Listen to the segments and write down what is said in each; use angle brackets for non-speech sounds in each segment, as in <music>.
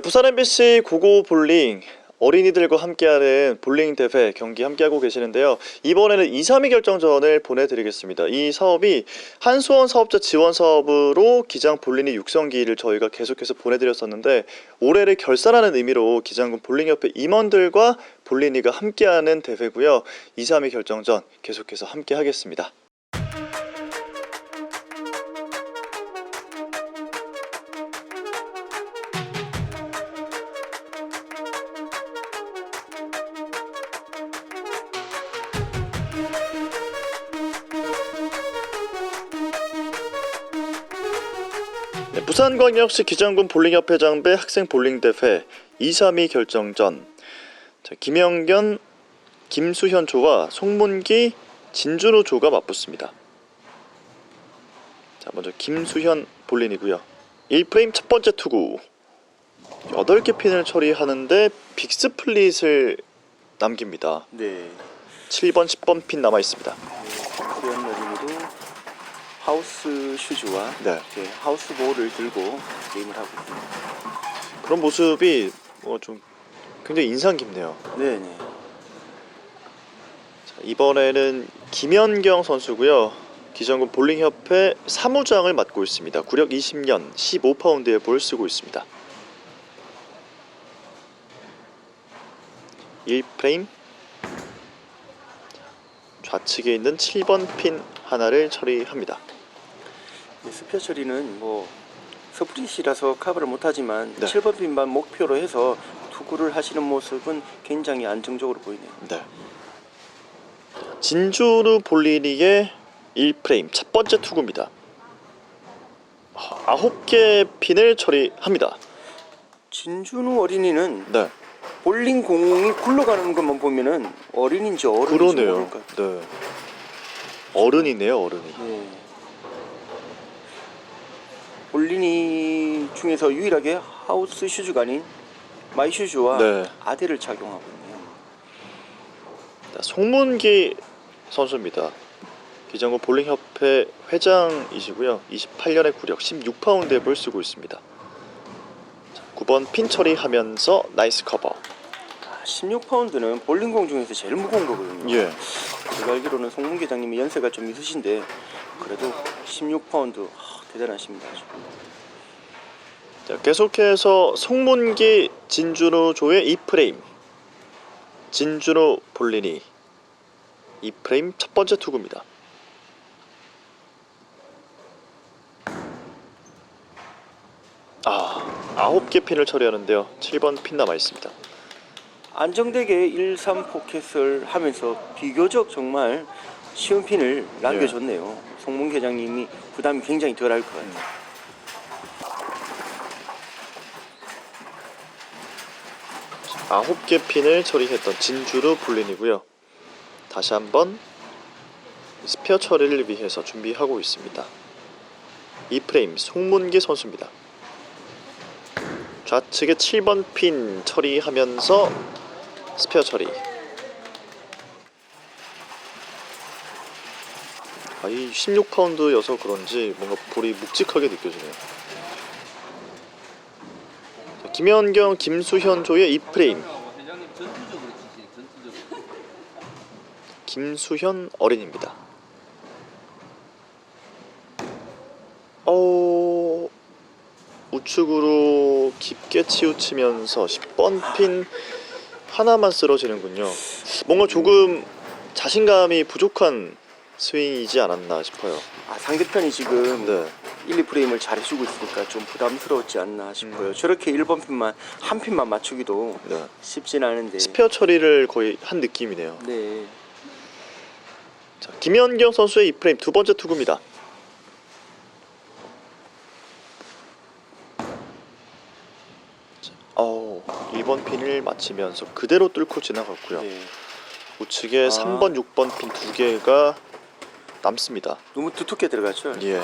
네, 부산 MBC 고고 볼링 어린이들과 함께하는 볼링 대회 경기 함께하고 계시는데요. 이번에는 2, 3위 결정전을 보내드리겠습니다. 이 사업이 한수원 사업자 지원 사업으로 기장 볼링이 육성기를 저희가 계속해서 보내드렸었는데 올해를 결산하는 의미로 기장군 볼링협회 임원들과 볼링이가 함께하는 대회고요. 2, 3위 결정전 계속해서 함께하겠습니다. 부산광역시 기장군 볼링협회 장배 학생 볼링 대회 2, 3위 결정전. 자, 김영견, 김수현 조와 송문기, 진준호 조가 맞붙습니다. 자, 먼저 김수현 볼린이고요. 1프레임 첫 번째 투구. 8개 핀을 처리하는데 빅스플릿을 남깁니다. 네. 7번, 10번 핀 남아 있습니다. 하우스 슈즈와 네. 이렇게 하우스 볼을 들고 게임을 하고 있습니다. 그런 모습이 뭐 좀 굉장히 인상 깊네요. 네 네. 자, 이번에는 김연경 선수고요. 기장군 볼링협회 사무장을 맡고 있습니다. 구력 20년 15파운드의 볼 쓰고 있습니다. 1프레임 좌측에 있는 7번 핀 하나를 처리합니다. 네, 스피어 처리는 뭐 스프릿이라서 커버를 못하지만 네. 7번 핀만 목표로 해서 투구를 하시는 모습은 굉장히 안정적으로 보이네요. 네. 진주르 볼리니의 1프레임 첫 번째 투구입니다. 아홉 개 핀을 처리합니다. 진준우 어린이는 네, 볼링 공이 굴러가는 것만 보면은 어린인지 어른인지. 모를 것 같아요. 네, 어른이네요, 어른이. 네. 볼린이 중에서 유일하게 하우스 슈즈가 아닌 마이 슈즈와 네. 아대를 착용하고 있네요. 자, 송문기 선수입니다. 기장군 볼링협회 회장이시고요. 28년의 구력 16파운드의 볼 쓰고 있습니다. 자, 9번 핀 처리하면서 나이스 커버. 16파운드는 볼링공 중에서 제일 무거운 거거든요. 예. 제가 알기로는 송문 계장님이 연세가 좀 있으신데 그래도 16파운드 대단하십니다. 아주. 자, 계속해서 송문기 진준호 조의 2프레임 진준호 볼리니 2프레임 첫 번째 투구입니다 아 아홉 개 핀을 처리하는데요 7번 핀 남아 있습니다 안정되게 1, 3 포켓을 하면서 비교적 정말 쉬운 핀을 남겨줬네요. 송문 계장님이 부담이 굉장히 덜할 것 같아요. 아홉 개 핀을 처리했던 진주루 볼린이고요 다시 한번 스페어 처리를 위해서 준비하고 있습니다 2프레임 송문기 선수입니다 좌측에 7번 핀 처리하면서 스페어 처리. 아, 이 16파운드여서 그런지 뭔가 볼이 묵직하게 느껴지네요. 자, 김연경, 김수현 조의 2프레임. 회장님 전투적으로 치시 전투적으로 김수현 어린입니다. 어 우측으로 깊게 치우치면서 10번 핀 하나만 쓰러지는군요. 뭔가 조금 자신감이 부족한 스윙이지 않았나 싶어요. 아, 상대편이 지금 네, 1, 2프레임을 잘 해주고 있으니까 좀 부담스러웠지 않나 싶어요. 음. 저렇게 1번 핀만 한 핀만 맞추기도 네. 쉽진 않은데. 스페어 처리를 거의 한 느낌이네요. 네. 자, 김연경 선수의 2프레임 두 번째 투구입니다. 자, 어, 2번 핀을 맞히면서 그대로 뚫고 지나갔고요. 네. 우측에 아. 3번, 6번 핀 두 개가 남습니다. 너무 두텁게 들어갔죠? 예.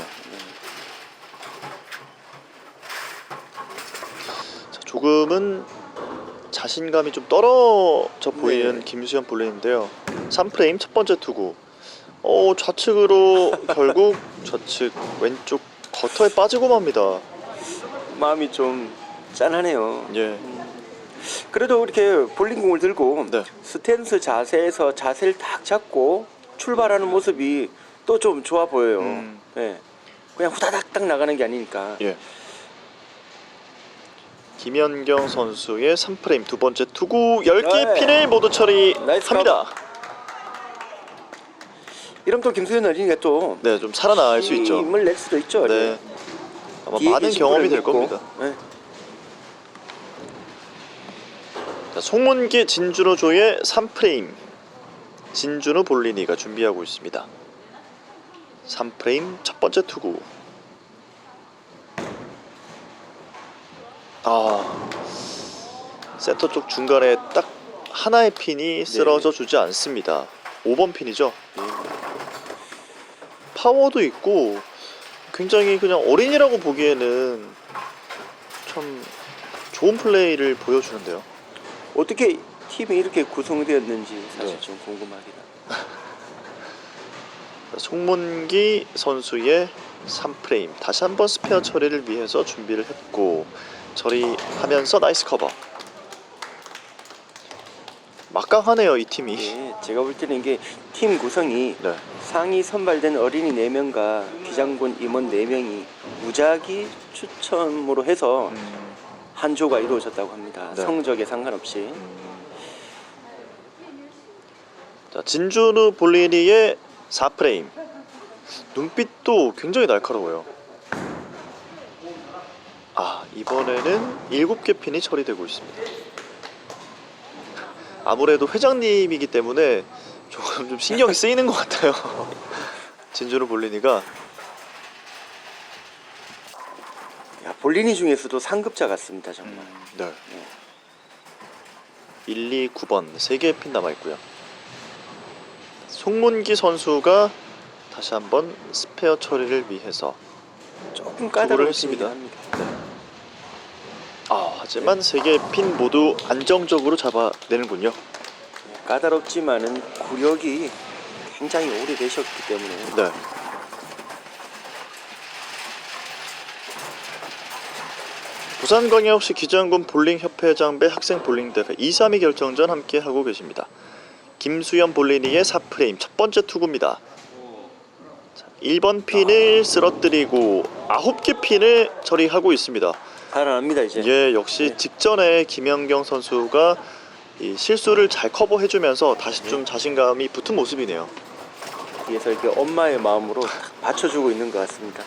자, 조금은 자신감이 좀 떨어져 보이는 네. 김수현 볼레인데요. 3프레임 첫 번째 투구. 어, 좌측으로 <laughs> 결국 좌측 왼쪽 거터에 빠지고 맙니다. 마음이 좀 짠하네요. 예. 그래도 이렇게 볼링공을 들고 네. 스탠스 자세에서 자세를 딱 잡고 출발하는 모습이 또 좀 좋아 보여요. 음. 예. 그냥 후다닥 딱 나가는 게 아니니까. 예. 김연경 선수의 3프레임 두 번째 투구 10개 네. 핀을 모두 나이스 처리합니다. 이러면 또 김수현 어린이가 또 네, 좀 살아나갈 수 있죠. 힘을 낼 수도 있죠. 네. 아마 많은 경험이 될. 겁니다. 네. 자, 송문기 진준호 조의 3프레임 진준호 볼리니가 준비하고 있습니다. 3프레임 첫 번째 투구. 아 세터 쪽 중간에 딱 하나의 핀이 쓰러져 주지 않습니다. 5번 핀이죠. 네. 파워도 있고 굉장히 그냥 어린이라고 보기에는 참 좋은 플레이를 보여주는데요. 어떻게 팀이 이렇게 구성되었는지 사실 네. 좀 궁금하긴 합니다. <laughs> 송문기 선수의 3프레임 다시 한번 스페어 처리를 위해서 준비를 했고 처리하면서 나이스 커버 막강하네요 이 팀이 예, 제가 볼 때는 이게 팀 구성이 네. 상위 선발된 어린이 4명과 비장군 임원 4명이 무작위 추첨으로 해서 음, 한 조가 이루어졌다고 합니다. 네. 성적에 상관없이. 음. 자 진준우 볼리니의 4프레임 눈빛도 굉장히 날카로워요 아 이번에는 7개 핀이 처리되고 있습니다 아무래도 회장님이기 때문에 조금 좀 신경이 쓰이는 것 같아요 <laughs> 진준우 볼리니가 야, 볼리니 중에서도 상급자 같습니다, 정말. 네. 1, 2, 9번 3개의 핀 남아 있고요 송문기 선수가 다시 한번 스페어 처리를 위해서 조금 투구를 까다로운 했습니다. 팀이긴 합니다. 아 하지만 세 개의 핀 모두 안정적으로 잡아내는군요 예, 까다롭지만은 구력이 굉장히 오래되셨기 때문에 네. 부산광역시 기장군 볼링협회장배 학생 볼링대회 2, 3위 결정전 함께 하고 계십니다. 김수현 볼리니의 4프레임 첫 번째 투구입니다. 자, 1번 핀을 쓰러뜨리고 9개 핀을 처리하고 있습니다. 살아납니다 이제. 예, 역시 네. 직전에 김연경 선수가 이 실수를 잘 커버해주면서 다시 좀 자신감이 붙은 모습이네요. 뒤에서 이렇게 엄마의 마음으로 탁 받쳐주고 있는 것 같습니다.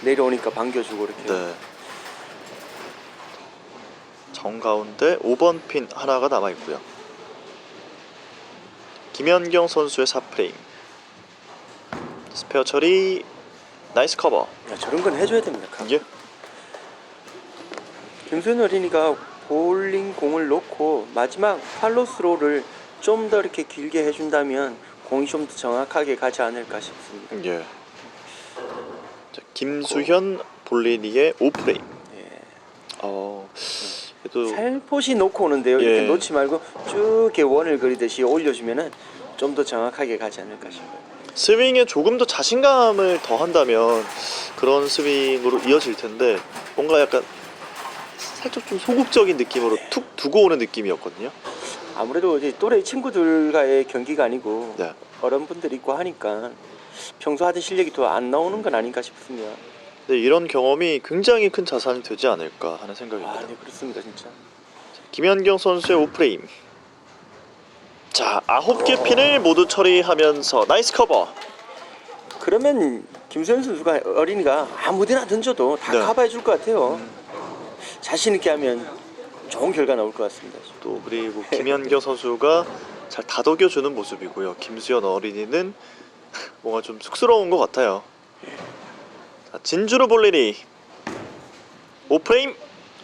내려오니까 반겨주고 이렇게. 네. 정가운데 5번 핀 하나가 남아 있고요. 김연경 선수의 4프레임. 스페어 처리 나이스 커버. 야, 저런 건 해줘야 됩니다. 각. 예. 김수현 어린이가 볼링 공을 놓고 마지막 팔로스로를 좀 더 이렇게 길게 해준다면 공이 좀 더 정확하게 가지 않을까 싶습니다. 예. 자, 김수현 볼리니의 5프레임. 예. 어. 그래도 살포시 놓고 오는데요. 예. 이렇게 놓지 말고 쭉 이렇게 원을 그리듯이 올려주면은 좀 더 정확하게 가지 않을까 싶어요. 스윙에 조금 더 자신감을 더한다면 그런 스윙으로 이어질 텐데 뭔가 약간 살짝 좀 소극적인 느낌으로 툭 두고 오는 느낌이었거든요. 아무래도 이제 또래 친구들과의 경기가 아니고 네. 어른분들 있고 하니까 평소 하던 실력이 더 안 나오는 건 아닌가 싶습니다. 근데 이런 경험이 굉장히 큰 자산이 되지 않을까 하는 생각입니다. 아, 네 그렇습니다 진짜. 김연경 선수의 오프레임. 자, 아홉 개 핀을 모두 처리하면서 나이스 커버. 그러면 김수현 선수가 어린이가 아무데나 던져도 다 네. 커버해 줄 것 같아요. 자신 있게 하면 좋은 결과 나올 것 같습니다. 또 그리고 김연경 선수가 잘 다독여 주는 모습이고요. 김수현 어린이는 뭔가 좀 쑥스러운 것 같아요. 자, 진주로 볼리니 오프레임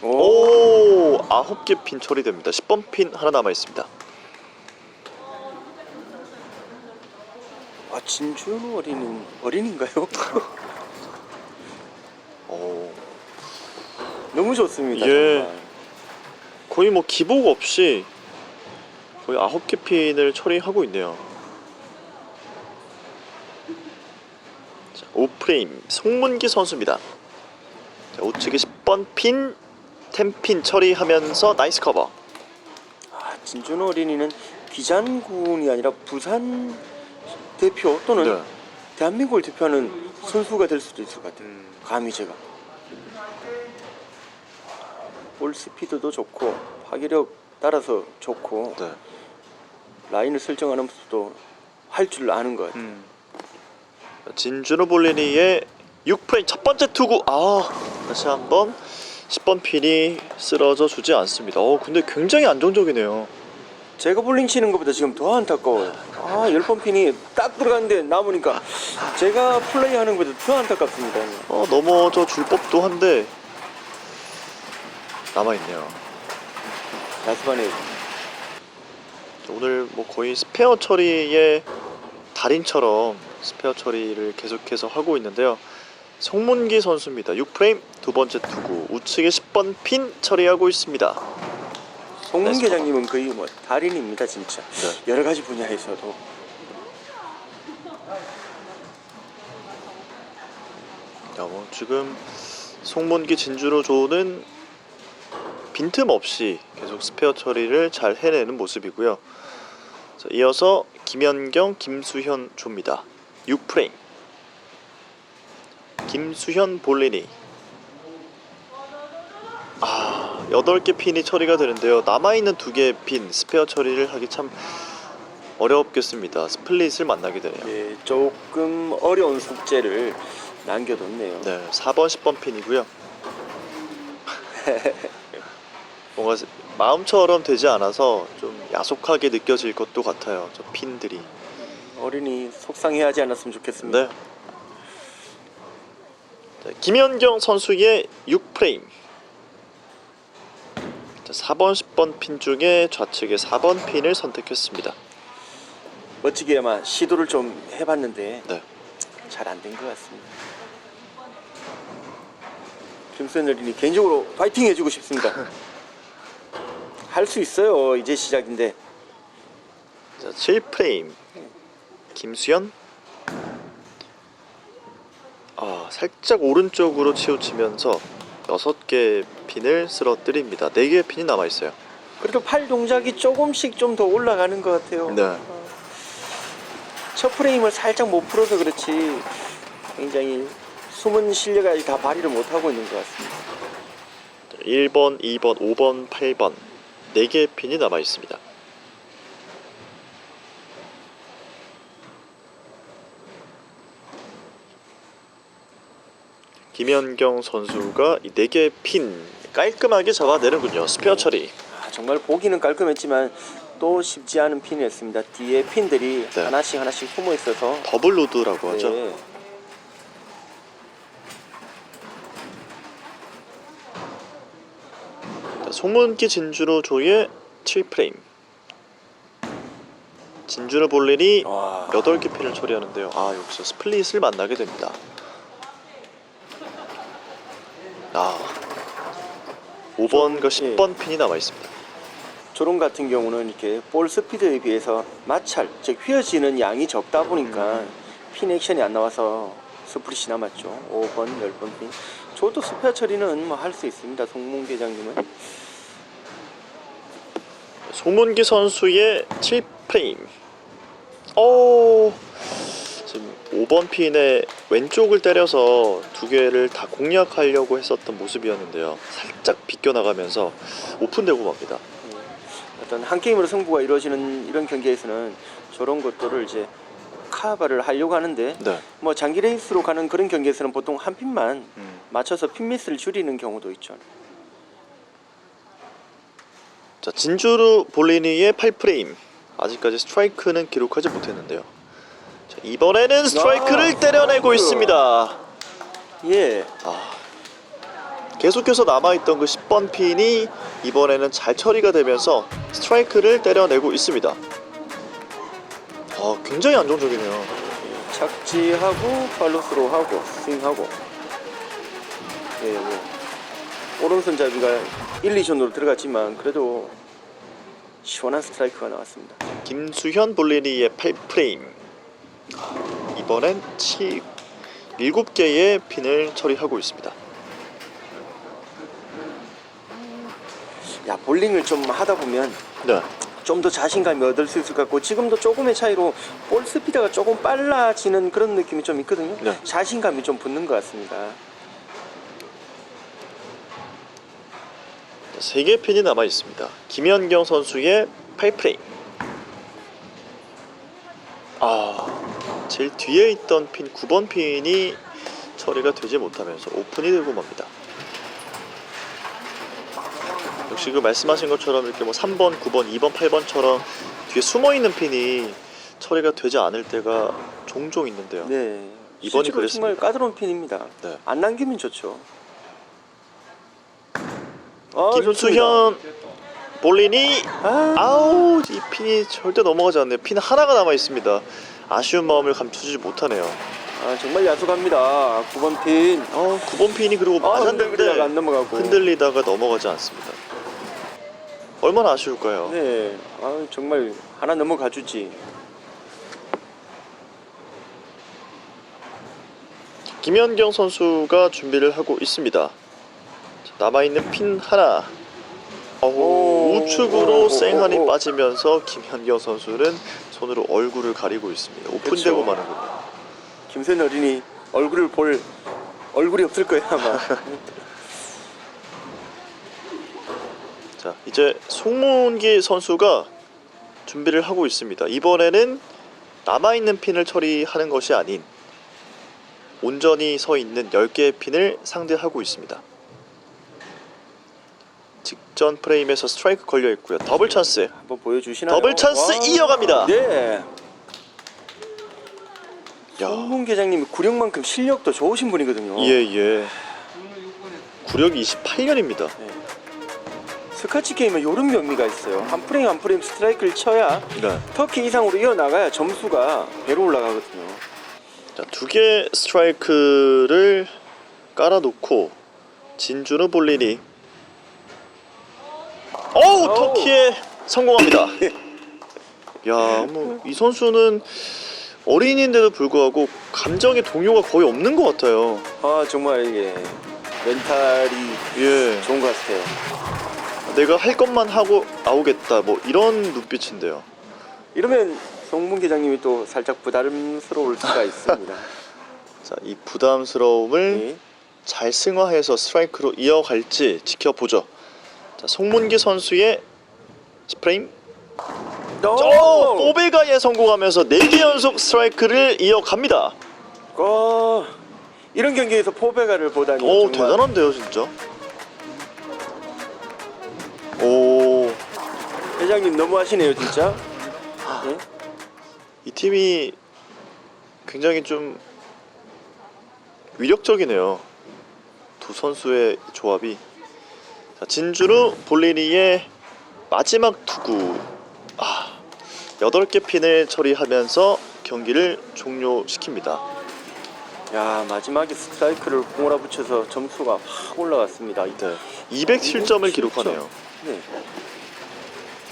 오 아홉 개 핀 처리됩니다. 10번 핀 하나 남아 있습니다. 아 진준호 어린이 어린인가요? 오 너무 좋습니다. 예. 정말. 거의 뭐 기복 없이 거의 아홉 개 핀을 처리하고 있네요. 자, 오프레임 송문기 선수입니다. 자, 우측에 10번 핀 템핀 처리하면서 나이스 커버. 아, 진준호 어린이는 비잔군이 아니라 부산 대표 또는 네. 대한민국을 대표하는 선수가 될 수도 있을 것 같아요. 감히 제가 볼 스피드도 좋고 파괴력 따라서 좋고 네. 라인을 설정하는 모습도 할 줄 아는 것 같아요. 음. 진준호 볼리니의 6프레임 첫 번째 투구. 아 다시 한번 10번 핀이 쓰러져 주지 않습니다. 어 근데 굉장히 안정적이네요. 제가 볼링 치는 것보다 지금 더 안타까워요. 아, 열번 핀이 딱 들어갔는데 남으니까 제가 플레이하는 것보다 더 안타깝습니다. 어 넘어져 줄 법도 한데 남아 있네요. 야수반에 오늘 뭐 거의 스페어 처리의 달인처럼 스페어 처리를 계속해서 하고 있는데요. 송문기 선수입니다. 6프레임 두 번째 투구 우측에 10번 핀 처리하고 있습니다. 송문 계장님은 거의 뭐 달인입니다, 진짜. 네. 여러 가지 분야에서도. 야, 뭐 지금 송문기 진주로 조는 빈틈없이 계속 스페어 처리를 잘 해내는 모습이고요. 자, 이어서 김연경, 김수현 조입니다. 6프레임. 김수현 볼리니. 아, 8개 핀이 처리가 되는데요. 남아있는 2개의 핀 스페어 처리를 하기 참 어렵겠습니다. 스플릿을 만나게 되네요. 예, 조금 어려운 숙제를 남겨뒀네요. 네, 4번, 10번 핀이고요. <laughs> 뭔가 마음처럼 되지 않아서 좀 야속하게 느껴질 것도 같아요. 저 핀들이. 어린이 속상해하지 않았으면 좋겠습니다. 네. 자, 김연경 선수의 6프레임. 자, 4번, 10번 핀 중에 좌측에 4번 핀을 선택했습니다. 멋지게 아마 시도를 좀 해봤는데 네. 잘 안 된 것 같습니다. 김수현 어린이 개인적으로 파이팅 해주고 싶습니다. <laughs> 할 수 있어요. 이제 시작인데. 자, 7프레임. 김수현. 아, 살짝 오른쪽으로 치우치면서 6개 핀을 쓰러뜨립니다. 4개의 핀이 남아 있어요. 그래도 팔 동작이 조금씩 좀 더 올라가는 것 같아요. 네. 첫 프레임을 살짝 못 풀어서 그렇지 굉장히 숨은 실력이 아직 다 발휘를 못 하고 있는 것 같습니다. 1번, 2번, 5번, 8번 4개의 핀이 남아 있습니다. 김연경 선수가 이 4개의 핀 깔끔하게 잡아내는군요. 스페어 처리. 아, 정말 보기는 깔끔했지만 또 쉽지 않은 핀이었습니다. 뒤에 핀들이 네. 하나씩 하나씩 숨어 있어서 더블 로드라고 하죠. 네. 자, 송문기 진주로 조의 7프레임. 진주로 볼일이 와. 8개 핀을 처리하는데요. 아, 여기서 스플릿을 만나게 됩니다. 아. 5번과 10번 핀이 남아 있습니다. 조롱 같은 경우는 이렇게 볼 스피드에 비해서 마찰, 즉 휘어지는 양이 적다 보니까 음. 핀 액션이 안 나와서 스프릿이 남았죠. 5번, 10번 핀. 저도 스페어 처리는 뭐 할 수 있습니다. 송문 계장님은. 송문기 선수의 7프레임. 오. 지금 5번 핀의 왼쪽을 때려서 두 개를 다 공략하려고 했었던 모습이었는데요. 살짝 비껴나가면서 오픈되고 맙니다. 어떤 한 게임으로 승부가 이루어지는 이런 경기에서는 저런 것들을 이제 카바를 하려고 하는데 네. 뭐 장기 레이스로 가는 그런 경기에서는 보통 한 핀만 음. 맞춰서 핀 미스를 줄이는 경우도 있죠. 자, 진주루 볼리니의 8프레임. 아직까지 스트라이크는 기록하지 못했는데요. 자, 이번에는 스트라이크를 아, 때려내고 스트라이크. 있습니다. 예, 아, 계속해서 남아있던 그 10번 핀이 이번에는 잘 처리가 되면서 스트라이크를 때려내고 있습니다. 아, 굉장히 안정적이네요. 착지하고 팔로스로 하고 스윙하고 예, 뭐 오른손 잡이가 1, 2전으로 들어갔지만 그래도 시원한 스트라이크가 나왔습니다. 김수현 볼리니의 8프레임. 아, 이번엔 7, 7개의 핀을 처리하고 있습니다. 야 볼링을 좀 하다 보면 네. 좀 더 자신감이 얻을 수 있을 것 같고 지금도 조금의 차이로 볼 스피드가 조금 빨라지는 그런 느낌이 좀 있거든요. 네. 자신감이 좀 붙는 것 같습니다. 세 개의 핀이 남아 있습니다. 김연경 선수의 8프레임. 아, 제일 뒤에 있던 핀 9번 핀이 처리가 되지 못하면서 오픈이 되고 맙니다. 역시 그 말씀하신 것처럼 이렇게 뭐 3번, 9번, 2번, 8번처럼 뒤에 숨어 있는 핀이 처리가 되지 않을 때가 종종 있는데요. 네. 이번이 그랬습니다. 정말 까다로운 핀입니다. 네. 안 남기면 좋죠. 아, 김수현 볼린이. 아, 아우 이 핀이 절대 넘어가지 않네요. 핀 하나가 남아 있습니다. 아쉬운 마음을 감추지 못하네요. 아, 정말 야속합니다. 9번 핀. 어 9번 핀이 그리고 아, 흔들리다가 안 맞았는데 넘어가고. 흔들리다가 넘어가지 않습니다. 얼마나 아쉬울까요? 네. 아, 정말 하나 넘어가 주지. 김연경 선수가 준비를 하고 있습니다. 자, 남아있는 핀 하나. 어우, 오, 우측으로 오, 쌩하니 오, 오. 빠지면서 김연경 선수는 손으로 얼굴을 가리고 있습니다. 오픈되고 그쵸. 마는군요. 김수현 어린이 얼굴을 볼 얼굴이 없을 거예요, 아마. <laughs> 자 이제 송문기 선수가 준비를 하고 있습니다. 이번에는 남아 있는 핀을 처리하는 것이 아닌 온전히 서 있는 10개의 핀을 상대하고 있습니다. 직전 프레임에서 스트라이크 걸려 있고요. 더블 찬스. 한번 보여주시나요? 더블 찬스 와. 이어갑니다. 네. 야. 송문 계장님이 구력만큼 실력도 좋으신 분이거든요. 예, 예. 구력이 28년입니다. 스카치 게임은 이런 경미가 있어요. 한 프레임 한 프레임 스트라이크를 쳐야 네. 터키 이상으로 이어나가야 점수가 배로 올라가거든요. 자, 두 개 스트라이크를 깔아놓고 진주는 볼리니 어우. 터키에 성공합니다. 야, 뭐 이 선수는 어린이인데도 불구하고 감정의 동요가 거의 없는 것 같아요. 아 정말 이게 멘탈이 예, 좋은 것 같아요. 내가 할 것만 하고 나오겠다, 뭐 이런 눈빛인데요. 이러면 송문 계장님이 또 살짝 부담스러울 수가 <laughs> 있습니다. 자, 이 부담스러움을 네. 잘 승화해서 스트라이크로 이어갈지 지켜보죠. 자, 송문기 선수의 스프레임 어, 오베가에 성공하면서 4개 연속 스트라이크를 이어갑니다. 어, 이런 경기에서 포베가를 보다니 오 정말 대단한데요 진짜. 오, 회장님 너무하시네요 진짜. 예? 이 팀이 굉장히 좀 위력적이네요. 두 선수의 조합이. 자, 진주루 볼리니의 마지막 투구. 아, 8개 핀을 처리하면서 경기를 종료시킵니다. 야 마지막에 스트라이크를 몰아붙여서 점수가 확 올라갔습니다. 네, 207점을 기록하네요. 네.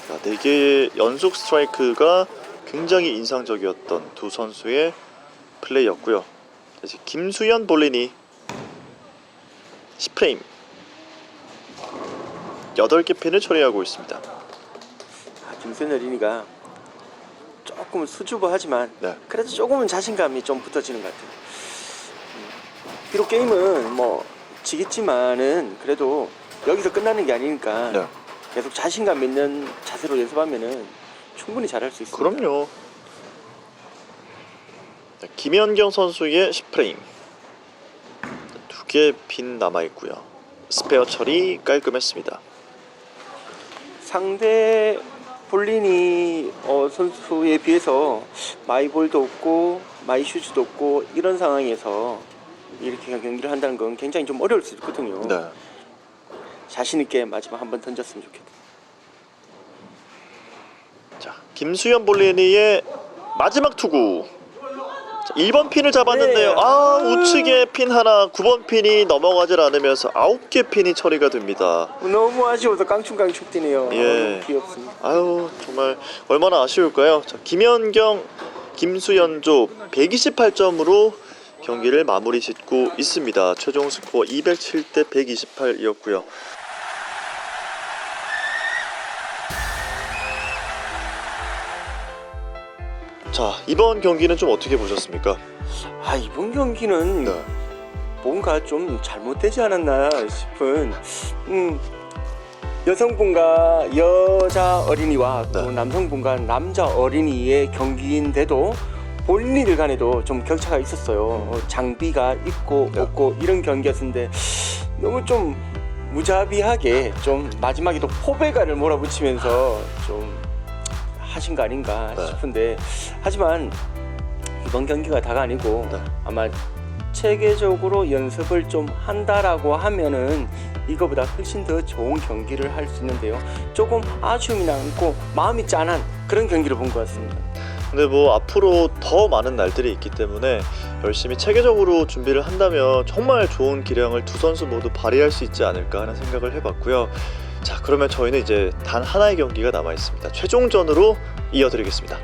자, 4개의 연속 스트라이크가 굉장히 인상적이었던 두 선수의 플레이였고요. 자, 이제 김수현 볼리니 10프레임 8개 핀을 처리하고 있습니다. 아, 김선 어린이가 조금 수줍어하지만 네. 그래도 조금은 자신감이 좀 붙어지는 것 같아요. 음, 비록 게임은 뭐 지겠지만은 그래도 여기서 끝나는 게 아니니까 네. 계속 자신감 있는 자세로 연습하면은 충분히 잘할 수 있습니다. 그럼요. 자, 김연경 선수의 10프레임 두개핀 남아 있고요. 스페어 처리 깔끔했습니다. 상대 볼리니 어, 선수에 비해서 마이볼도 없고 마이슈즈도 없고 이런 상황에서 이렇게 경기를 한다는 건 굉장히 좀 어려울 수 있거든요. 네. 자신 있게 마지막 한 번 던졌으면 좋겠다. 자, 김수현 볼리니의 마지막 투구. 자, 1번 핀을 잡았는데요. 네. 아, 우측에 핀 하나, 9번 핀이 넘어가질 않으면서 9개 핀이 처리가 됩니다. 너무 아쉬워서 깡충깡충 뛰네요. 예. 너무 귀엽습니다. 아유, 정말 얼마나 아쉬울까요? 자, 김연경, 김수현조 128점으로 경기를 마무리 짓고 있습니다. 최종 스코어 207대 128이었고요. 자 이번 경기는 좀 어떻게 보셨습니까? 아 이번 경기는 네. 뭔가 좀 잘못되지 않았나 싶은 음, 여성분과 여자 어린이와 또 네. 남성분과 남자 어린이의 경기인데도 본인들 간에도 좀 격차가 있었어요. 어, 장비가 있고 네. 없고 이런 경기였는데 너무 좀 무자비하게 좀 마지막에도 포베가를 몰아붙이면서 좀 하신 거 아닌가 네. 싶은데 하지만 이번 경기가 다가 아니고 네. 아마 체계적으로 연습을 좀 한다라고 하면은 이거보다 훨씬 더 좋은 경기를 할 수 있는데요. 조금 아쉬움이 남고 마음이 짠한 그런 경기를 본 것 같습니다. 근데 뭐 앞으로 더 많은 날들이 있기 때문에 열심히 체계적으로 준비를 한다면 정말 좋은 기량을 두 선수 모두 발휘할 수 있지 않을까 하는 생각을 해봤고요. 자 그러면 저희는 이제 단 하나의 경기가 남아 있습니다. 최종전으로 이어드리겠습니다.